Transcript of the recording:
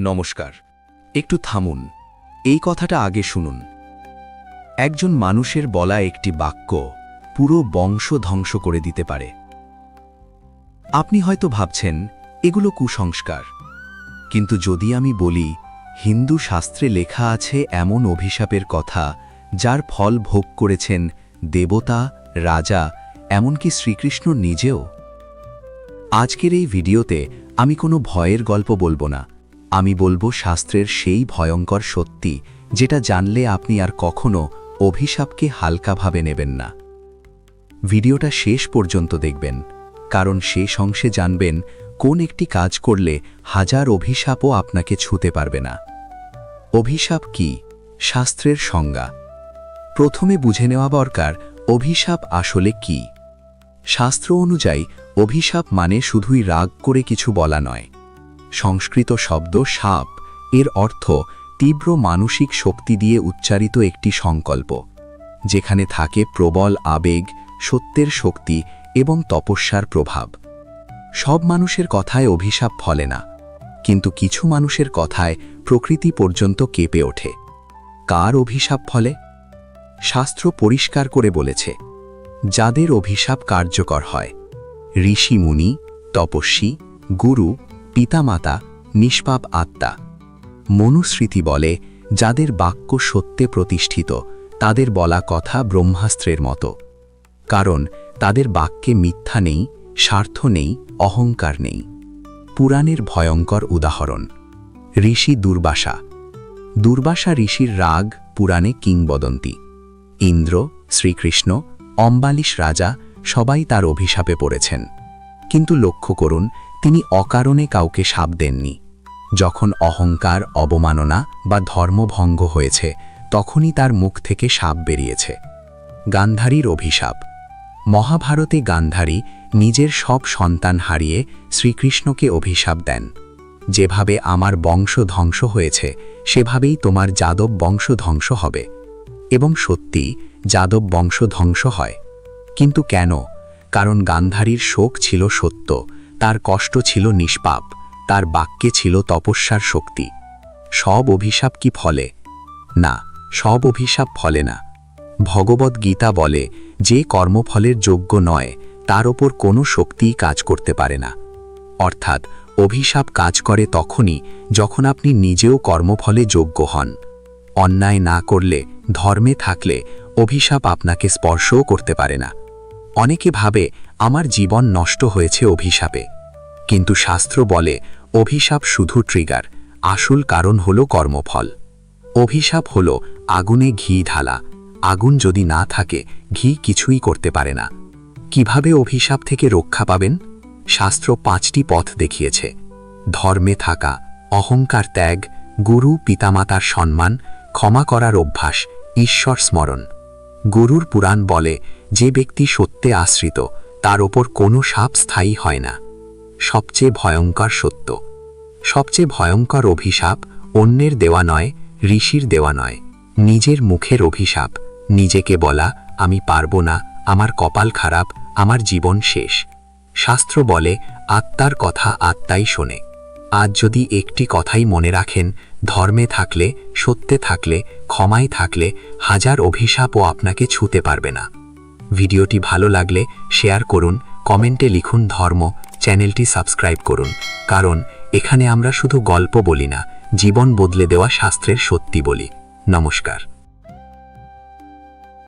নমস্কার। একটু থামুন। এই কথাটা আগে শুনুন। একজন মানুষের বলা একটি বাক্য পুরো বংশ ধ্বংস করে দিতে পারে। আপনি হয়তো ভাবছেন, এগুলো কুসংস্কার। কিন্তু যদি আমি বলি, হিন্দু শাস্ত্রে লেখা আছে এমন অভিশাপের কথা যার ফল ভোগ করেছেন দেবতা, রাজা, এমনকি শ্রীকৃষ্ণ নিজেও। আজকের এই ভিডিওতে আমি কোনো ভয়ের গল্প বলব না। আমি বলব শাস্ত্রের সেই ভয়ঙ্কর সত্যি, যেটা জানলে আপনি আর কখনো অভিশাপকে হালকাভাবে নেবেন না। ভিডিওটা শেষ পর্যন্ত দেখবেন, কারণ শেষ অংশে জানবেন কোন একটি কাজ করলে হাজার অভিশাপও আপনাকে ছুতে পারবে না। অভিশাপ কি? শাস্ত্রের সংজ্ঞা। প্রথমে বুঝে নেওয়া দরকার, অভিশাপ আসলে কি? শাস্ত্র অনুযায়ী, অভিশাপ মানে শুধুই রাগ করে কিছু বলা নয়। সংস্কৃত শব্দ সাপ, এর অর্থ তীব্র মানসিক শক্তি দিয়ে উচ্চারিত একটি সংকল্প, যেখানে থাকে প্রবল আবেগ, সত্যের শক্তি এবং তপস্যার প্রভাব। সব মানুষের কথায় অভিশাপ ফলে না, কিন্তু কিছু মানুষের কথায় প্রকৃতি পর্যন্ত কেঁপে ওঠে। কার অভিশাপ ফলে? শাস্ত্র পরিষ্কার করে বলেছে, যাদের অভিশাপ কার্যকর হয়, ঋষি মুনি, তপস্বী, গুরু পিতামাতা, নিষ্পাপ আত্মা। মনুস্মৃতি বলে, যাদের বাক্য সত্যে প্রতিষ্ঠিত, তাদের বলা কথা ব্রহ্মাস্ত্রের মতো। কারণ, তাদের বাক্যে মিথ্যা নেই, স্বার্থ নেই, অহংকার নেই। পুরাণের ভয়ঙ্কর উদাহরণ, ঋষি দুর্বাসা। দুর্বাসা ঋষির রাগ পুরাণে কিংবদন্তি। ইন্দ্র, শ্রীকৃষ্ণ, অম্বালিশ রাজা সবাই তার অভিশাপে পড়েছেন। কিন্তু লক্ষ্য করুন তিনি অকারণে কাউকে সাপ দেননি। যখন অহংকার, অবমাননা বা ধর্মভঙ্গ হয়েছে, তখনই তার মুখ থেকে সাপ বেরিয়েছে। গান্ধারীর অভিশাপ। মহাভারতে গান্ধারী নিজের সব সন্তান হারিয়ে শ্রীকৃষ্ণকে অভিশাপ দেন। যেভাবে আমার বংশ ধ্বংস হয়েছে, সেভাবেই তোমার যাদব বংশ ধ্বংস হবে। এবং সত্যি, যাদব বংশ ধ্বংস হয়। কিন্তু কেন? কারণ গান্ধারীর শোক ছিল সত্য। তার কষ্ট ছিল নিষ্পাপ, তার বাক্যে ছিল তপস্যার শক্তি। সব অভিশাপ কি ফলে? না, সব অভিশাপ ফলে না। ভগবদ গীতা বলে, যে কর্মফলের যোগ্য নয়, তার ওপর কোনো শক্তিই কাজ করতে পারে না। অর্থাৎ, অভিশাপ কাজ করে তখনই যখন আপনি নিজেও কর্মফলে যোগ্য হন। অন্যায় না করলে, ধর্মে থাকলে অভিশাপ আপনাকে স্পর্শও করতে পারে না। অনেকে ভাবে আমার জীবন নষ্ট হয়েছে অভিশাপে। কিন্তু শাস্ত্র বলে, অভিশাপ শুধু ট্রিগার আসল কারণ হল কর্মফল। অভিশাপ হল আগুনে ঘি ঢালা, আগুন যদি না থাকে, ঘি কিছুই করতে পারে না। কীভাবে অভিশাপ থেকে রক্ষা পাবেন? শাস্ত্র পাঁচটি পথ দেখিয়েছে। ধর্মে থাকা, অহংকার ত্যাগ, গুরু পিতামাতার সম্মান, ক্ষমা করার অভ্যাস, ঈশ্বর স্মরণ। গুরুর পুরাণ বলে যে ব্যক্তি সত্যে আশ্রিত, তার ওপর কোনো সাপ স্থায়ী হয় না। সবচেয়ে ভয়ঙ্কর সত্য। সবচেয়ে ভয়ঙ্কর অভিশাপ অন্যের দেওয়া নয়, ঋষির দেওয়া নয়। নিজের মুখের অভিশাপ, নিজেকে বলা, আমি পারব না, আমার কপাল খারাপ, আমার জীবন শেষ। শাস্ত্র বলে, আত্মার কথা আত্মাই শোনে। আজ যদি একটি কথাই মনে রাখেন, ধর্মে থাকলে, সত্যে থাকলে, ক্ষমায় থাকলে, হাজার অভিশাপও আপনাকে ছুতে পারবে না। ভিডিওটি ভালো লাগলে শেয়ার করুন, কমেন্টে লিখুন ধর্ম, চ্যানেলটি সাবস্ক্রাইব করুন। কারণ এখানে আমরা শুধু গল্প বলি না, জীবন বদলে দেওয়া শাস্ত্রের সত্যি বলি। নমস্কার।